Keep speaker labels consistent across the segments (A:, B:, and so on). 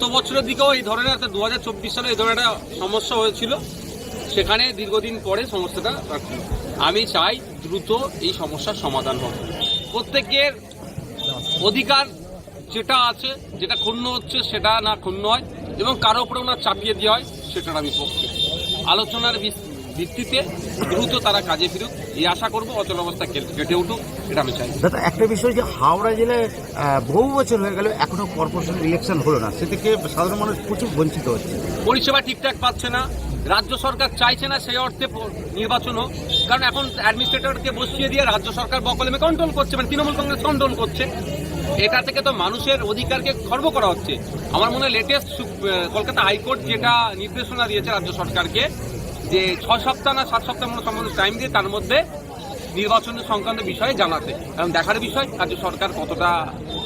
A: গত বছরের দিকেও এই ধরনের একটা দু হাজার চব্বিশ সালে এই ধরনের একটা সমস্যা হয়েছিল। সেখানে দীর্ঘদিন পরে সমস্যাটা রাখি আমি চাই দ্রুত এই সমস্যার সমাধান হোক। প্রত্যেকের অধিকার যেটা আছে, যেটা ক্ষুণ্ণ হচ্ছে সেটা না ক্ষুণ্ণ হয় এবং কারও উপরে ওনার চাপিয়ে দেওয়া হয় সেটার আমি পক্ষে। আলোচনার ভিত্তিতে দ্রুত তারা কাজে ফিরুক। এই আশা করব অচল অবস্থা কেটে উঠুক এটা আমি চাই।
B: দাদা একটা বিষয় যে হাওড়া জেলায় বহু বছর হয়ে গেল এখনও কর্পোরেশন ইলেকশন হলো না। সে থেকে সাধারণ মানুষ প্রচুর বঞ্চিত হচ্ছে।
A: পরিষেবা ঠিকঠাক পাচ্ছে না রাজ্য সরকার চাইছে না সেই অর্থে নির্বাচন হোক। কারণ এখন অ্যাডমিনিস্ট্রেটরকে বসিয়ে দিয়ে রাজ্য সরকার বকলেমে কন্ট্রোল করছে মানে তৃণমূল কংগ্রেস কন্ট্রোল করছে। এটা থেকে তো মানুষের অধিকারকে খর্ব করা হচ্ছে। আমার মনে হয় লেটেস্ট কলকাতা হাইকোর্ট যেটা নির্দেশনা দিয়েছে রাজ্য সরকারকে যে ছয় সপ্তাহ না সাত সপ্তাহ মতো সম্বন্ধে টাইম দিয়ে তার মধ্যে নির্বাচনের সংক্রান্ত বিষয়ে জানাতে। এবং দেখার বিষয় রাজ্য সরকার কতটা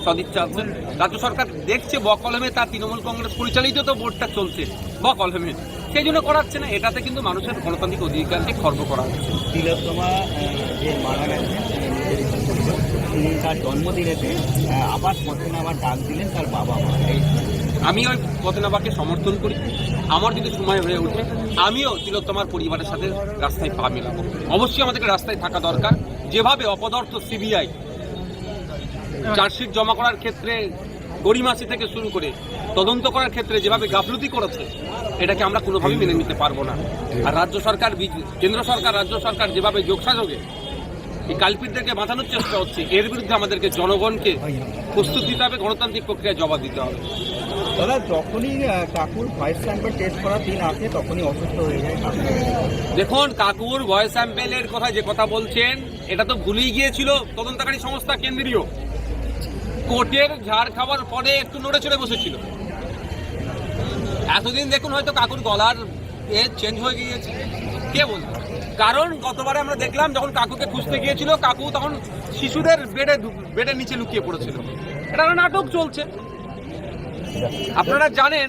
A: সদিচ্ছা আছে। রাজ্য সরকার দেখছে বকলমে তার তৃণমূল কংগ্রেস পরিচালিত তো বোর্ডটা চলছে বকলমে। সেই জন্য করাচ্ছে না এটাতে কিন্তু মানুষের গণতান্ত্রিক অধিকারকে খর্ব করা হচ্ছে।
C: তিলোত্তমা যে মারা তার জন্মদিনেতে আবার পথে আবার ডাক দিলেন তার বাবা মা
A: আমি ওই পদনাবাকে সমর্থন করি। আমার যদি সময় হয়ে ওঠে, আমিও তিলোত্তমার পরিবারের সাথে রাস্তায় পা মেলাবো। অবশ্যই আমাদেরকে রাস্তায় থাকা দরকার। যেভাবে অপদার্থ সিবিআই চার্জশিট জমা করার ক্ষেত্রে গরিমাসি থেকে শুরু করে তদন্ত করার ক্ষেত্রে যেভাবে গাফলতি করেছে, এটাকে আমরা কোনোভাবেই মেনে নিতে পারব না। আর রাজ্য সরকার কেন্দ্র সরকার, রাজ্য সরকার যেভাবে যোগসাযোগে এই কালপিটদেরকে বাঁচানোর চেষ্টা হচ্ছে, এর বিরুদ্ধে আমাদেরকে জনগণকে প্রস্তুত দিতে হবে, গণতান্ত্রিক প্রক্রিয়ায় জবাব দিতে হবে।
C: দাদা, যখনই কাকুর ভয়েস স্যাম্পল টেস্ট করার দিন আসে, তখনই অসুস্থ হয়ে যায়।
A: দেখুন, কাকুর ভয়েস স্যাম্পেলের কথা যে কথা বলছেন, এটা তো ভুলেই গিয়েছিল তদন্তকারী সংস্থা কেন্দ্রীয়। কোর্টের ঝাড় খাওয়ার পরে একটু নড়ে চড়ে বসেছিল। এতদিন দেখুন, হয়তো কাকুর গলার এ চেঞ্জ হয়ে গিয়েছে। কে বলবে? কারণ, গতবারে আমরা দেখলাম, যখন কাকুকে খুঁজতে গিয়েছিল, কাকু তখন শিশুদের বেডে বেডের নিচে লুকিয়ে পড়েছিল। এটা নাটক চলছে। আপনারা জানেন,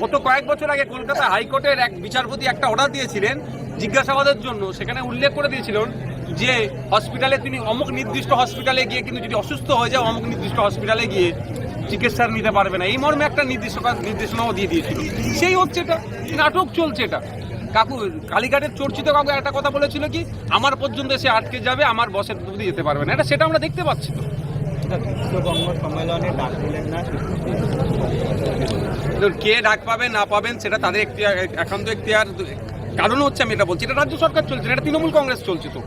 A: গত কয়েক বছর আগে কলকাতা হাইকোর্টের এক বিচারপতি একটা অর্ডার দিয়েছিলেন জিজ্ঞাসাবাদের জন্য। সেখানে উল্লেখ করে দিয়েছিলেন যে হসপিটালে তিনি অমুক নির্দিষ্ট হসপিটালে গিয়ে কিন্তু যদি অসুস্থ হয়ে যায়, অমুক নির্দিষ্ট হসপিটালে গিয়ে চিকিৎসা নিতে পারবে না। এই মর্মে একটা নির্দিষ্ট নির্দেশনাও দিয়ে দিয়েছিল। সেই হচ্ছে এটা নাটক চলছে এটা। কাকু, কালীঘাটের চর্চিত কাকু একটা কথা বলেছিল কি, আমার পর্যন্ত এসে আটকে যাবে, আমার বসের যেতে পারবে না। এটা সেটা আমরা দেখতে পাচ্ছি তো।
C: সম্মেলনে ডাক দিলেন না
A: কে ডাক পাবে, না পাবেন, সেটা তাদের একটি একান্ত আর কারণ হচ্ছে আমি এটা বলছি, এটা রাজ্য সরকার চলছে এটা তৃণমূল কংগ্রেস চলছে তো।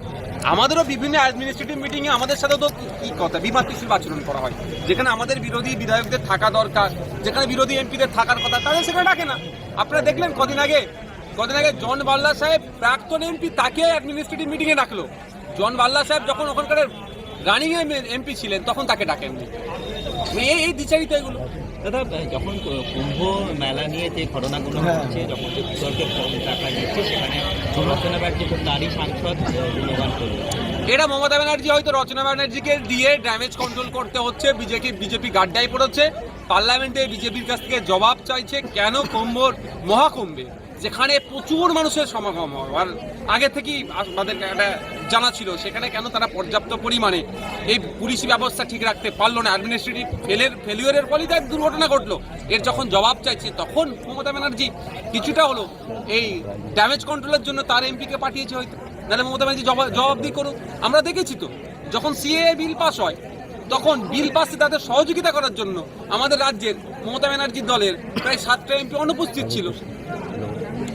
A: আমাদেরও বিভিন্ন অ্যাডমিনিস্ট্রেটিভ মিটিংয়ে আমাদের সাথে তো কি কথা বিমাতৃশীল আচরণ করা হয়। যেখানে আমাদের বিরোধী বিধায়কদের থাকা দরকার, যেখানে বিরোধী এমপিদের থাকার কথা, তাদের সেখানে ডাকে না। আপনারা দেখলেন কদিন আগে কদিন আগে জন বাল্লা সাহেব, প্রাক্তন এমপি, তাকে অ্যাডমিনিস্ট্রেটিভ মিটিংয়ে ডাকলো। জন বাল্লা সাহেব যখন ওখানকার রানিং এমপি ছিলেন তখন তাকে ডাকেননি এই এই দ্বিচারিত এগুলো।
C: দাদা যখন কুম্ভ মেলা নিয়ে যে ঘটনাগুলো হচ্ছে যখন যে বিতর্কের দেখা যাচ্ছে সেখানে রচনা ব্যানার্জি খুব নারী সাংসদ গুণগান করলেন।
A: এটা মমতা ব্যানার্জি হয়তো রচনা ব্যানার্জিকে দিয়ে ড্যামেজ কন্ট্রোল করতে হচ্ছে বিজেপি বিজেপি গাড্ডায় পড়েছে। পার্লামেন্টে বিজেপির কাছ থেকে জবাব চাইছে কেন কুম্ভর মহাকুম্ভে? যেখানে প্রচুর মানুষের সমাগম হয়। আর আগে থেকেই আমাদের একটা জানা ছিল, সেখানে কেন তারা পর্যাপ্ত পরিমাণে এই পুলিশি ব্যবস্থা ঠিক রাখতে পারল না? অ্যাডমিনিস্ট্রেটিভ ফেলের ফেলিওরের ফলেই তার দুর্ঘটনা ঘটলো। এর যখন জবাব চাইছে, তখন মমতা ব্যানার্জি কিছুটা হলো এই ড্যামেজ কন্ট্রোলের জন্য তার এমপিকে পাঠিয়েছে হয়তো। নাহলে মমতা ব্যানার্জি জবাব জবাব দিয়ে করুক। আমরা দেখেছি তো, যখন সিএ বিল পাস হয়, তখন বিল পাসে তাদের সহযোগিতা করার জন্য আমাদের রাজ্যের মমতা ব্যানার্জির দলের প্রায় সাতটা এমপি অনুপস্থিত ছিল।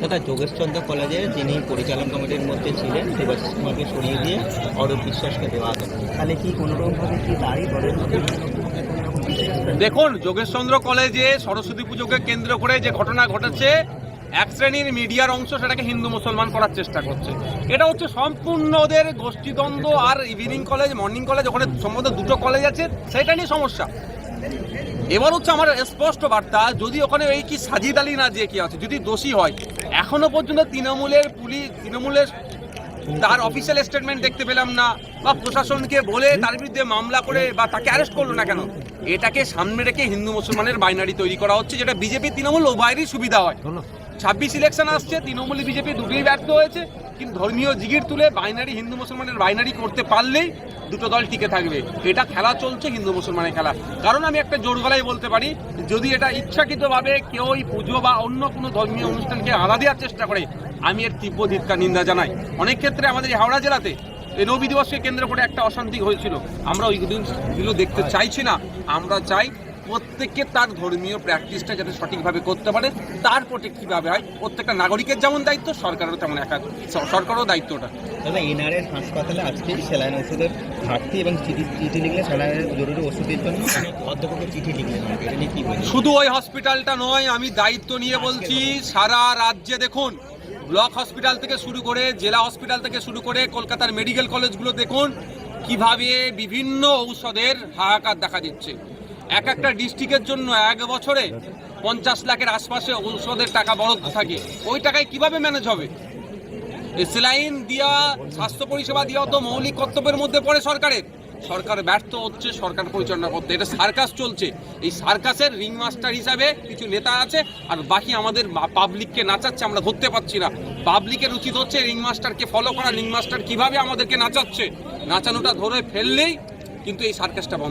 C: দাদা যোগেশচন্দ্র কলেজে যিনি পরিচালন কমিটির মধ্যে ছিলেন, দেবাশিস কুমারকে সরিয়ে দিয়ে অরূপ বিশ্বাসকে দেওয়া হলো। তাহলে কি কোনোরকমভাবে কি দাঁড়িয়ে মধ্যে
A: দেখুন, যোগেশচন্দ্র কলেজে সরস্বতী পুজোকে কেন্দ্র করে যে ঘটনা ঘটেছে, এক শ্রেণির মিডিয়ার অংশ সেটাকে হিন্দু মুসলমান করার চেষ্টা করছে। এটা হচ্ছে সম্পূর্ণ ওদের গোষ্ঠীদ্বন্দ্ব আর ইভিনিং কলেজ মর্নিং কলেজ ওখানে সম্বন্ধে দুটো কলেজ আছে, সেটা নিয়ে সমস্যা। এবার হচ্ছে আমার স্পষ্ট বার্তা যদি ওখানে এই কি সাজিদ আলী না যে কি আছে যদি দোষী হয় এখনও পর্যন্ত তৃণমূলের পুলিশ তৃণমূলের তার অফিসিয়াল স্টেটমেন্ট দেখতে পেলাম না বা প্রশাসনকে বলে তার বিরুদ্ধে মামলা করে বা তাকে অ্যারেস্ট করল না কেন এটাকে সামনে রেখে হিন্দু মুসলমানের বাইনারি তৈরি করা হচ্ছে যেটা বিজেপি তৃণমূল উভয়েরই সুবিধা হয়। ছাব্বিশ ইলেকশন আসছে তৃণমূল বিজেপি দুটোই ব্যর্থ হয়েছে। কিন্তু ধর্মীয় জিগির তুলে বাইনারি হিন্দু মুসলমানের বাইনারি করতে পারলেই দুটো দল টিকে থাকবে। এটা খেলা চলছে হিন্দু মুসলমানের খেলা। কারণ আমি একটা জোর গলায় বলতে পারি, যদি এটা ইচ্ছাকৃতভাবে কেউ ওই পুজো বা অন্য কোনো ধর্মীয় অনুষ্ঠানকে আলাদা দেওয়ার চেষ্টা করে, আমি এর তীব্র ধিক্কার, নিন্দা জানাই। অনেক ক্ষেত্রে আমাদের এই হাওড়া জেলাতে এই রবি দিবসকে কেন্দ্র করে একটা অশান্তি হয়েছিল। আমরা ওই দিনগুলো দেখতে চাইছি না। আমরা চাই প্রত্যেককে তার ধর্মীয় প্র্যাকটিসটা যাতে সঠিকভাবে করতে পারে তার প্রোটেক্ট কীভাবে হয়। প্রত্যেকটা নাগরিকের যেমন দায়িত্ব সরকারেরও তেমন একা সরকারও দায়িত্বটা।
C: দাদা এনআরএস হাসপাতালে আজকে স্যালাইন ওষুধের ঘাটতি এবং চিঠি চিঠি লিখলে স্যালাইনের জরুরি ওষুধের জন্য অধ্যক্ষকে চিঠি লিখলেন বলবেন?
A: শুধু ওই হসপিটালটা নয় আমি দায়িত্ব নিয়ে বলছি সারা রাজ্যে দেখুন ব্লক হসপিটাল থেকে শুরু করে জেলা হসপিটাল থেকে শুরু করে কলকাতার মেডিকেল কলেজগুলো দেখুন কীভাবে বিভিন্ন ঔষধের হাহাকার দেখা দিচ্ছে। এক একটা ডিস্ট্রিক্টের জন্য এক বছরে পঞ্চাশ লাখের আশপাশে ঔষধের টাকা বরাদ্দ থাকে। ওই টাকায় কীভাবে ম্যানেজ হবে? সেলাইন দিয়া, স্বাস্থ্য পরিষেবা দেওয়া তো মৌলিক কর্তব্যের মধ্যে পড়ে সরকারের। সরকার ব্যর্থ হচ্ছে, সরকার পরিচালনা করতে। এটা সার্কাস চলছে। এই সার্কাসের রিং মাস্টার হিসাবে কিছু নেতা আছে, আর বাকি আমাদের পাবলিককে নাচাচ্ছে, আমরা ধরতে পারছি না। পাবলিকের উচিত হচ্ছে রিং মাস্টারকে ফলো করা। রিং মাস্টার কীভাবে আমাদেরকে নাচাচ্ছে? নাচানোটা ধরে ফেললেই কিন্তু এই সার্কাসটা বন্ধ।